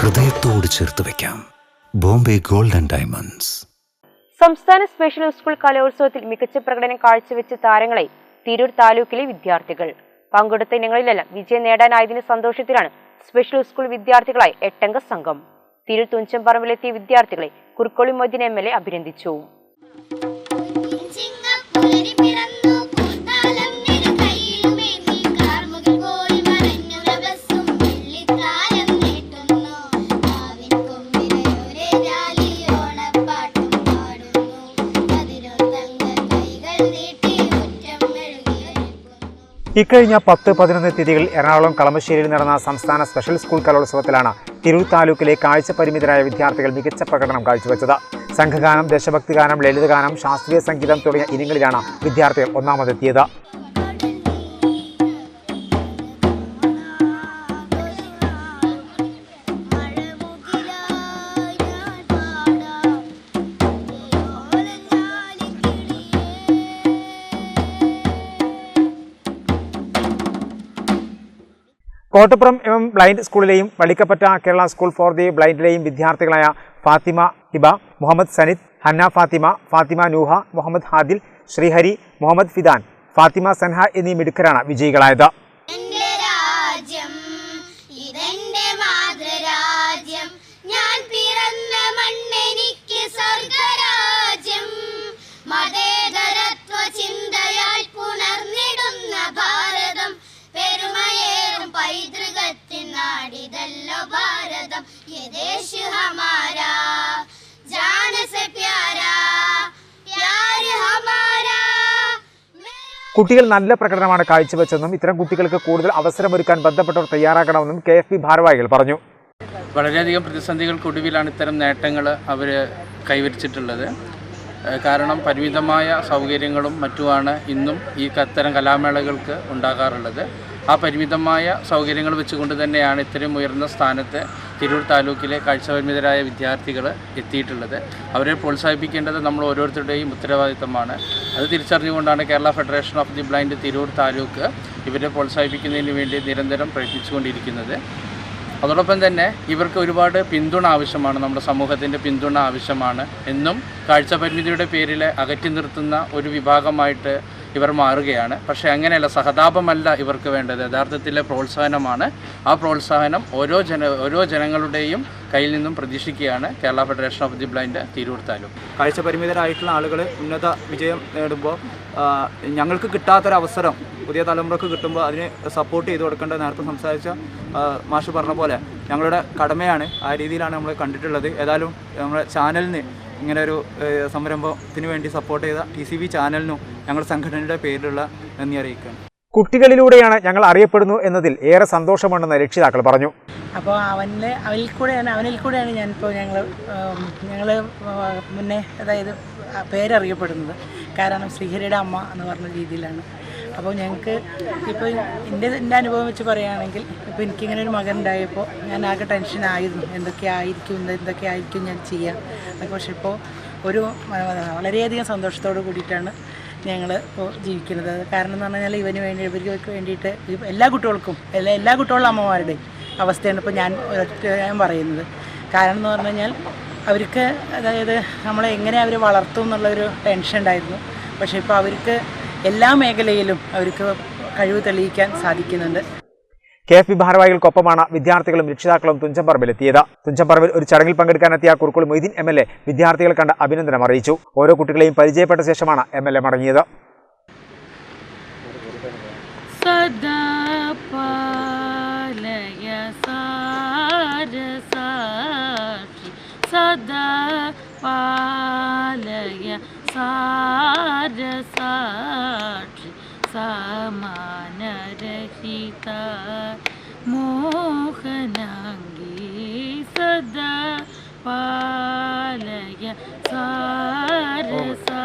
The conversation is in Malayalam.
ഹൃദയത്തോട് ചേർത്ത് വെക്കാം. Bombay golden diamonds. സംസ്ഥാന സ്പെഷ്യൽ സ്കൂൾ കലോത്സവത്തിൽ മികച്ച പ്രകടനം കാഴ്ചവെച്ച താരങ്ങളെ തിരൂർ താലൂക്കിലെ വിദ്യാർത്ഥികൾ. പങ്കെടുത്ത ഇനങ്ങളിലെല്ലാം വിജയം നേടാനായതിന്റെ സന്തോഷത്തിലാണ് സ്പെഷ്യൽ സ്കൂൾ വിദ്യാർത്ഥികളായ എട്ടംഗ സംഘം. തിരൂർ തുഞ്ചംപറമ്പിലെത്തിയ വിദ്യാർത്ഥികളെ Kurukkoli Moideen M L A അഭിനന്ദിച്ചു. ഇക്കഴിഞ്ഞ പത്ത് പതിനൊന്ന് തീയതികളിൽ എറണാകുളം കളമശ്ശേരിയിൽ നടന്ന സംസ്ഥാന സ്പെഷ്യൽ സ്കൂൾ കലോത്സവത്തിലാണ് തിരൂർ താലൂക്കിലെ കാഴ്ച പരിമിതരായ വിദ്യാർത്ഥികൾ മികച്ച പ്രകടനം കാഴ്ചവെച്ചത്. സംഘഗാനം ദേശഭക്തിഗാനം ലളിതഗാനം ശാസ്ത്രീയ സംഗീതം തുടങ്ങിയ ഇനങ്ങളിലാണ് വിദ്യാർത്ഥികൾ ഒന്നാമതെത്തിയത്. Kottappuram M M blind സ്കൂളിലെയും Vallikkapatta Kerala school for the ബ്ലൈൻഡിലെയും വിദ്യാർത്ഥികളായ ഫാത്തിമ ഹിബ മുഹമ്മദ് സനിദ് ഹന്ന ഫാത്തിമ ഫാത്തിമ നൂഹ മുഹമ്മദ് ഹാദിൽ ശ്രീഹരി മുഹമ്മദ് ഫിദാൻ ഫാത്തിമ സൻഹ എന്നീ മിടുക്കരാണ് വിജയികളായത്. നാടിതല്ലോ ഭാരതം യദേശ് ഹമാരാ. ജാന സെ പ്യാരാ പ്യാര് ഹമാരാ. മേരാ കുട്ടികൾ നല്ല പ്രകടനമാണ് കാഴ്ചവെച്ചെന്നും ഇത്തരം കുട്ടികൾക്ക് കൂടുതൽ അവസരമൊരുക്കാൻ ബന്ധപ്പെട്ടവർ തയ്യാറാക്കണമെന്നും കെ എഫ് പി ഭാരവാഹികൾ പറഞ്ഞു. വളരെയധികം പ്രതിസന്ധികൾക്കൊടുവിലാണ് ഇത്തരം നേട്ടങ്ങൾ അവർ കൈവരിച്ചിട്ടുള്ളത്. കാരണം പരിമിതമായ സൗകര്യങ്ങളും മറ്റുമാണ് ഇന്നും ഈ അത്തരം കലാമേളകൾക്ക് ഉണ്ടാകാറുള്ളത്. ആ പരിമിതമായ സൗകര്യങ്ങൾ വെച്ചുകൊണ്ട് തന്നെയാണ് ഇത്രയും ഉയർന്ന സ്ഥാനത്ത് തിരൂർ താലൂക്കിലെ കാഴ്ചപരിമിതരായ വിദ്യാർത്ഥികൾ എത്തിയിട്ടുള്ളത്. അവരെ പ്രോത്സാഹിപ്പിക്കേണ്ടത് നമ്മൾ ഓരോരുത്തരുടെയും ഉത്തരവാദിത്തമാണ്. അത് തിരിച്ചറിഞ്ഞുകൊണ്ടാണ് Kerala federation of the blind Tirur taluk ഇവരെ പ്രോത്സാഹിപ്പിക്കുന്നതിന് വേണ്ടി നിരന്തരം പ്രയത്നിച്ചുകൊണ്ടിരിക്കുന്നത്. അതോടൊപ്പം തന്നെ ഇവർക്ക് ഒരുപാട് പിന്തുണ ആവശ്യമാണ്. നമ്മുടെ സമൂഹത്തിന്റെ പിന്തുണ ആവശ്യമാണ്. എന്നും കാഴ്ചപരിമിതിയുടെ പേരിൽ അകറ്റി നിർത്തുന്ന ഒരു വിഭാഗമായിട്ട് ഇവർ മാറുകയാണ്. പക്ഷേ അങ്ങനെയല്ല സഹതാപമല്ല ഇവർക്ക് വേണ്ടത്. യഥാർത്ഥത്തിലെ പ്രോത്സാഹനമാണ്. ആ പ്രോത്സാഹനം ഓരോ ജന ഓരോ ജനങ്ങളുടെയും കയ്യിൽ നിന്നും പ്രതീക്ഷിക്കുകയാണ്. Kerala federation of the blind Tirur taluk കാഴ്ച പരിമിതരായിട്ടുള്ള ആളുകൾ ഉന്നത വിജയം നേടുമ്പോൾ ഞങ്ങൾക്ക് കിട്ടാത്തൊരവസരം പുതിയ തലമുറയ്ക്ക് കിട്ടുമ്പോൾ അതിന് സപ്പോർട്ട് ചെയ്ത് കൊടുക്കേണ്ട നേരത്തെ സംസാരിച്ച മാഷ് പറഞ്ഞ പോലെ ഞങ്ങളുടെ കടമയാണ് ആ രീതിയിലാണ് നമ്മൾ കണ്ടിട്ടുള്ളത്. ഏതായാലും നമ്മുടെ ചാനലിന് ഇങ്ങനെ ഒരു സംരംഭത്തിന് വേണ്ടി സപ്പോർട്ട് ചെയ്ത ടി സി ബി ചാനലിനും ഞങ്ങളുടെ സംഘടനയുടെ പേരിലുള്ള നന്ദി അറിയിക്കുകയാണ്. കുട്ടികളിലൂടെയാണ് ഞങ്ങൾ അറിയപ്പെടുന്നു എന്നതിൽ ഏറെ സന്തോഷമുണ്ടെന്ന് രക്ഷിതാക്കൾ പറഞ്ഞു. അപ്പോൾ അവനിൽ അവനിൽ കൂടെയാണ് അവനിൽ കൂടെയാണ് ഞാനിപ്പോൾ ഞങ്ങൾ ഞങ്ങൾ മുന്നേ അതായത് പേരറിയപ്പെടുന്നത്. കാരണം ശ്രീഹരിയുടെ അമ്മ എന്ന് പറഞ്ഞ രീതിയിലാണ്. അപ്പോൾ ഞങ്ങൾക്ക് ഇപ്പോൾ എന്റെ എന്റെ അനുഭവം വെച്ച് പറയുകയാണെങ്കിൽ ഇപ്പോൾ എനിക്കിങ്ങനെ ഒരു മകൻ ഉണ്ടായപ്പോൾ ഞാൻ ആകെ ടെൻഷൻ ആയിരുന്നു. എന്തൊക്കെ ആയിരിക്കും എന്തൊക്കെ ആയിരിക്കും ഞാൻ ചെയ്യാം. പക്ഷേ ഇപ്പോൾ ഒരു വളരെയധികം സന്തോഷത്തോട് കൂടിയിട്ടാണ് ഞങ്ങൾ ഇപ്പോൾ ജീവിക്കുന്നത്. കാരണം എന്ന് പറഞ്ഞാൽ ഇവന് വേണ്ടി ഇവർക്ക് വേണ്ടിയിട്ട് എല്ലാ കുട്ടികൾക്കും എല്ലാ എല്ലാ കുട്ടികളുടെ അമ്മമാരുടെയും അവസ്ഥയാണ് ഇപ്പോൾ ഞാൻ ഞാൻ പറയുന്നത്. കാരണം എന്ന് പറഞ്ഞു കഴിഞ്ഞാൽ അവർക്ക് അതായത് നമ്മളെ എങ്ങനെ അവർ വളർത്തും എന്നുള്ളൊരു ടെൻഷൻ ഉണ്ടായിരുന്നു. പക്ഷേ ഇപ്പോൾ അവർക്ക് എല്ലാ മേഖലയിലും അവർക്ക് കഴിവ് തെളിയിക്കാൻ സാധിക്കുന്നുണ്ട്. കെ എഫ് ബി ഭാരവാഹികൾക്കൊപ്പമാണ് വിദ്യാർത്ഥികളും രക്ഷിതാക്കളും തുഞ്ചംപറമ്പിലെത്തിയത്. തുഞ്ചംപറമ്പിൽ ഒരു ചടങ്ങിൽ പങ്കെടുക്കാനെത്തിയ Kurukkoli Moideen M L A വിദ്യാർത്ഥികളെ കണ്ട് അഭിനന്ദനം അറിയിച്ചു. ഓരോ കുട്ടികളെയും പരിചയപ്പെട്ട ശേഷമാണ് എം എൽ എ മടങ്ങിയത്. സദാ പാലയ സാ सदा पालय सारसाक्षि समानरहिता मोहनाङ्गी सदा पालय सारसाक्षि